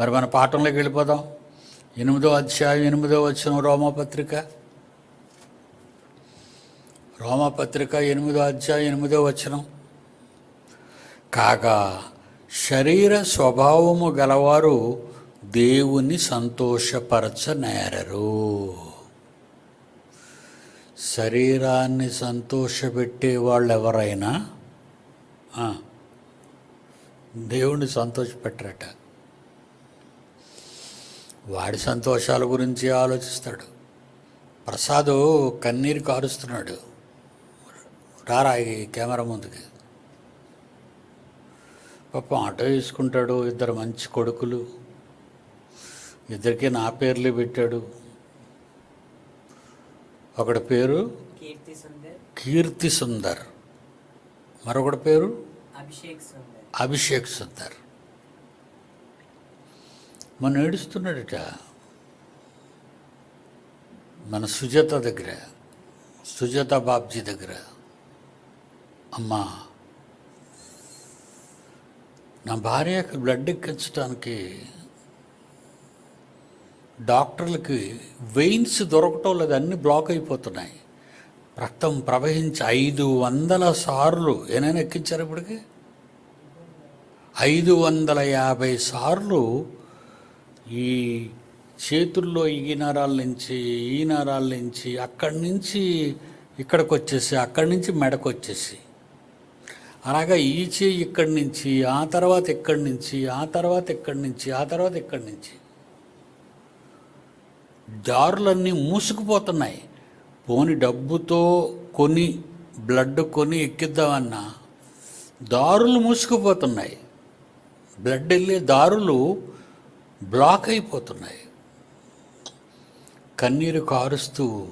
మరి మన పాఠంలోకి వెళ్ళిపోదాం. ఎనిమిదో అధ్యాయం ఎనిమిదో వచ్చిన రోమపత్రిక. రోమపత్రిక ఎనిమిదో అధ్యాయం ఎనిమిదో వచనం. కాగా శరీర స్వభావము గలవారు దేవుని సంతోషపరచనేరరు. శరీరాన్ని సంతోషపెట్టే వాళ్ళు ఎవరైనా దేవుణ్ణి సంతోషపెట్టరట. వాడి సంతోషాల గురించి ఆలోచిస్తాడు. ప్రసాద్ కన్నీరు కారుస్తున్నాడు. రారా ఈ కెమెరా ముందుకి. పాపం ఆటో వేసుకుంటాడు ఇద్దరు మంచి కొడుకులు. ఇద్దరికి నా పేర్లు పెట్టాడు. ఒకడి పేరు? కీర్తి సుందర్. కీర్తి సుందర్. మరొకటి పేరు? అభిషేక్ సుందర్. మనం ఏడుస్తున్నాడట. మన సుజాత దగ్గర సుజాత బాబ్జీ దగ్గర. అమ్మా నా భార్యకు బ్లడ్ ఎక్కించడానికి డాక్టర్లకి వెయిన్స్ దొరకటం లేదు అన్నీ బ్లాక్ అయిపోతున్నాయి. రక్తం ప్రవహించి ఐదు వందల సార్లు ఏనైనా ఎక్కించారు ఇప్పటికి? ఐదు వందల యాభై సార్లు ఈ చేతుల్లో ఈ నరాల నుంచి ఈ నరాల నుంచి అక్కడి నుంచి ఇక్కడికి వచ్చేసి అక్కడి నుంచి మెడకు వచ్చేసి అలాగా ఈ చేయి ఇక్కడి నుంచి ఆ తర్వాత ఇక్కడి నుంచి ఆ తర్వాత ఇక్కడి నుంచి ఆ తర్వాత ఇక్కడి నుంచి. దారులన్నీ మూసుకుపోతున్నాయి. పోని డబ్బుతో కొని బ్లడ్ కొని ఎక్కిద్దామన్నా దారులు మూసుకుపోతున్నాయి. బ్లడ్ వెళ్ళే దారులు బ్లాక్ అయిపోతున్నాయి. కన్నీరు కారుస్తూ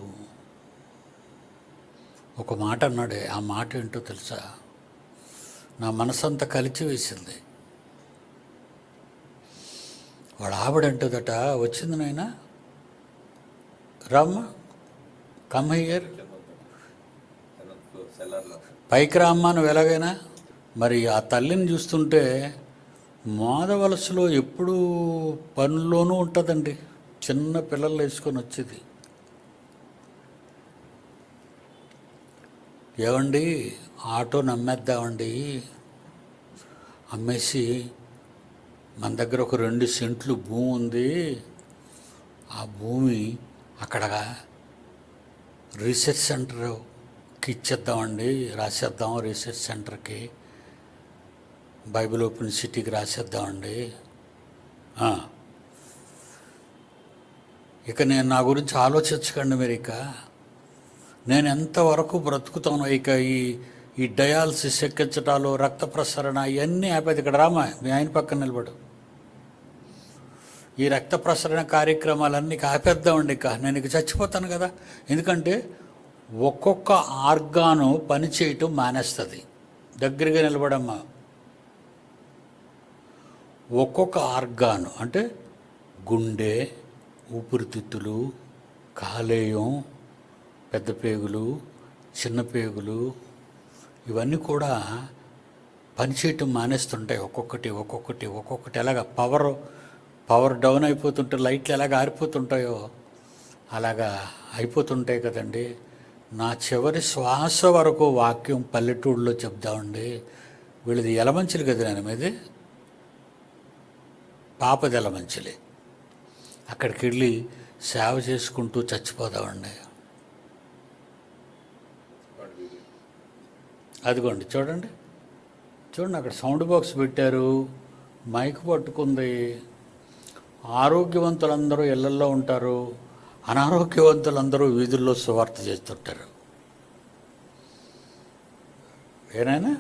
ఒక మాట అన్నాడే ఆ మాట ఏంటో తెలుసా? నా మనసంతా కలిచి వేసింది. వాడు ఆవిడంటుందట వచ్చింది నాయనా? రమ్మ కమ్ హియర్ పైకి రామ్మా నువ్వు ఎలాగైనా? మరి ఆ తల్లిని చూస్తుంటే మోదవలసలో ఎప్పుడూ పనుల్లోనూ ఉంటుందండి. చిన్న పిల్లలు వేసుకొని వచ్చేది. ఏమండి ఆటో నమ్మేద్దామండి. అమ్మేసి మన దగ్గర ఒక రెండు సెంట్లు భూమి ఉంది. ఆ భూమి అక్కడ రీసెర్చ్ సెంటర్కి ఇచ్చేద్దామండి రాసేద్దాం రీసెర్చ్ సెంటర్కి. బైబిల్ ఓపెన్ సిటీకి రాసేద్దామండి ఇక నేను నా గురించి ఆలోచించకండి మీరు ఇక. నేను ఎంతవరకు బ్రతుకుతాను ఇక ఈ ఈ డయాలసిస్ ఎక్కించటాలు రక్త ప్రసరణ ఇవన్నీ ఆపేది ఇక్కడ రామా మీ ఆయన పక్కన నిలబడు. ఈ రక్త ప్రసరణ కార్యక్రమాలన్నీ ఆపేద్దామండి ఇక. నేను ఇక చచ్చిపోతాను కదా. ఎందుకంటే ఒక్కొక్క ఆర్గాను పనిచేయటం మానేస్తుంది. దగ్గరగా నిలబడమ్మా. ఒక్కొక్క ఆర్గాను అంటే గుండె ఊపిరితిత్తులు కాలేయం పెద్ద పేగులు చిన్న పేగులు ఇవన్నీ కూడా పనిచేయటం మానేస్తుంటాయి ఒక్కొక్కటి ఒక్కొక్కటి ఒక్కొక్కటి. ఎలాగ పవర్ పవర్ డౌన్ అయిపోతుంటే లైట్లు ఎలాగ ఆరిపోతుంటాయో అలాగా అయిపోతుంటాయి కదండి. నా చివరి శ్వాస వరకు వాక్యం పల్లెటూళ్ళలో చెప్దామండి. వీళ్ళది ఎలమంచిలు కదా నేను మీది? పాపదెల ఎలమంచిలి అక్కడికి వెళ్ళి సేవ చేసుకుంటూ చచ్చిపోదామండి అదిగోండి చూడండి. చూడండి అక్కడ సౌండ్ బాక్స్ పెట్టారు. మైక్ పట్టుకుంది. ఆరోగ్యవంతులందరూ ఇళ్ళల్లో ఉంటారు. అనారోగ్యవంతులందరూ వీధుల్లో సువార్త చేస్తుంటారు. ఏనాయన?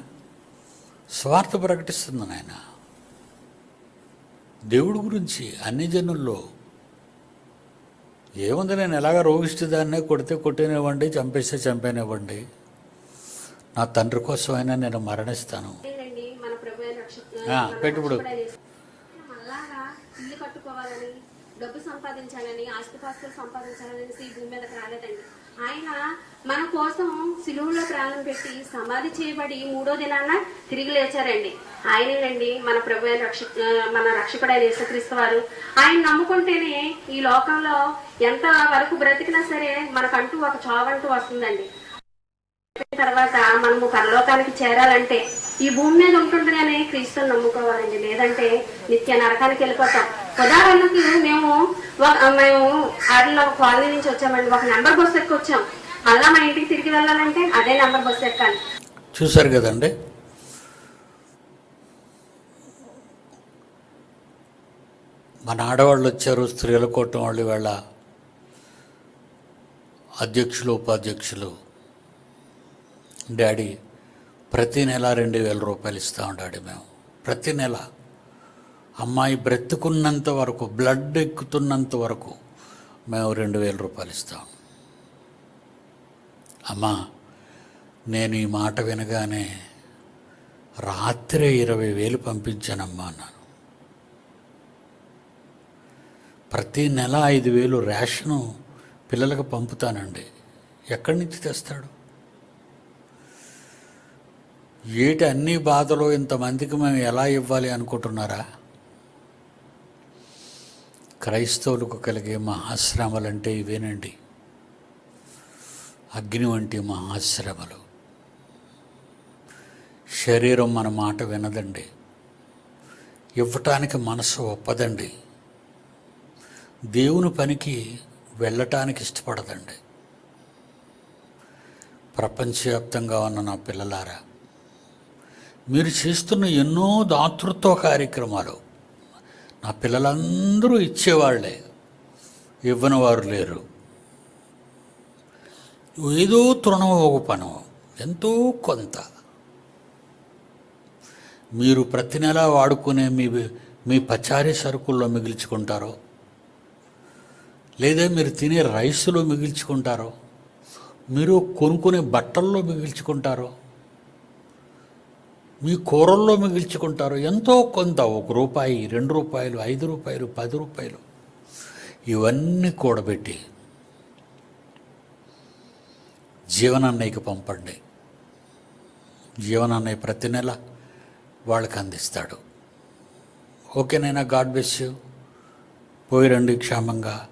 స్వార్థ ప్రకటిస్తుంది నాయన. దేవుడి గురించి అన్ని జనుల్లో ఏముంది నేను ఎలాగ రోగిష్టిదాన్నే కొడితే కొట్టేనివ్వండి చంపేస్తే చంపేనివ్వండి. నా తండ్రి కోసమైనా నేను మరణిస్తాను. లేదండి, మన ప్రభు అయిన రక్ష- ఆ, మన పెట్టు ఇప్పుడు. రక్షకుడైన మళ్ళాగా ఇల్లు కట్టుకోవాలని డబ్బు సంపాదించాలని ఆస్తిపాస్తులు సంపాదించాలని ఈ భూమి మీదకి రాలేదండి. ఆయన మన కోసం సిలువులో ప్రాణం పెట్టి సమాధి చేయబడి మూడో దినాన తిరిగి లేచారండి. ఆయనేనండి మన ప్రభు రక్ష మన రక్షకుడైన యేసుక్రీస్తు వారు. ఆయన నమ్ముకుంటేనే ఈ లోకంలో ఎంత వరకు బ్రతికినా సరే మనకంటూ ఒక చావంటూ వస్తుందండి. తర్వాత మనము పరలోకానికి చేరాలంటే ఈ భూమి మీద ఉంటుండగానే క్రీస్తుని నమ్ముకోవాలండి. లేదంటే నిత్య నరకానికి వెళ్ళిపోతాం. ఉదాహరణకి మేము ఒక- మేము ఆడలో కాలనీ నుంచి వచ్చామండి. ఒక నెంబర్ బస్సు ఎక్కి వచ్చాం అలా మా ఇంటికి తిరిగి వెళ్ళాలంటే అదే నెంబర్ బస్సు ఎక్కాలి. చూసారు కదండి? మన ఆడవాళ్ళు వచ్చారు స్త్రీల కోటం వాళ్ళు వేళ అధ్యక్షులు ఉపాధ్యక్షులు. డాడీ ప్రతి నెల రెండు వేల రూపాయలు ఇస్తూ డాడీ మేము. ప్రతి నెల. అమ్మాయి బ్రతుకున్నంత వరకు బ్లడ్ ఎక్కుతున్నంత వరకు మేము రెండు వేల రూపాయలు ఇస్తాం. అమ్మా నేను ఈ మాట వినగానే రాత్రి ఇరవై వేలు పంపించానమ్మా అన్నాను. ప్రతి నెల ఐదు వేలు రేషను పిల్లలకు పంపుతానండి. ఎక్కడి నుంచి తెస్తాడు? ఏటి అన్ని బాధలు ఇంతమందికి మేము ఎలా ఇవ్వాలి అనుకుంటున్నారా? క్రైస్తవులకు కలిగే మహాశ్రమలు అంటే ఇవేనండి? అగ్ని వంటి మహాశ్రమలు. శరీరం మన మాట వినదండి. ఇవ్వటానికి మనసు ఒప్పదండి. దేవుని పనికి వెళ్ళటానికి ఇష్టపడదండి. ప్రపంచవ్యాప్తంగా ఉన్న నా పిల్లలారా మీరు చేస్తున్న ఎన్నో దాతృత్వ కార్యక్రమాలు నా పిల్లలందరూ ఇచ్చేవాళ్ళే. ఇవ్వని వారు లేరు. ఏదో తృణం ఒక పనం ఎంతో కొంత. మీరు ప్రతి నెల వాడుకునే మీ మీ పచారీ సరుకుల్లో మిగిల్చుకుంటారో లేదా మీరు తినే రైస్లో మిగిల్చుకుంటారో మీరు కొనుక్కునే బట్టల్లో మిగిల్చుకుంటారో మీ కూరల్లో మిగిల్చుకుంటారు. ఎంతో కొంత ఒక రూపాయి రెండు రూపాయలు ఐదు రూపాయలు పది రూపాయలు. ఇవన్నీ కూడబెట్టి జీవనన్నయ్యకి పంపండి. జీవనన్నయ్య ప్రతి నెల వాళ్ళకి అందిస్తాడు. ఓకేనైనా గాడ్ బెస్ యూ. పోయి రండి క్షేమంగా.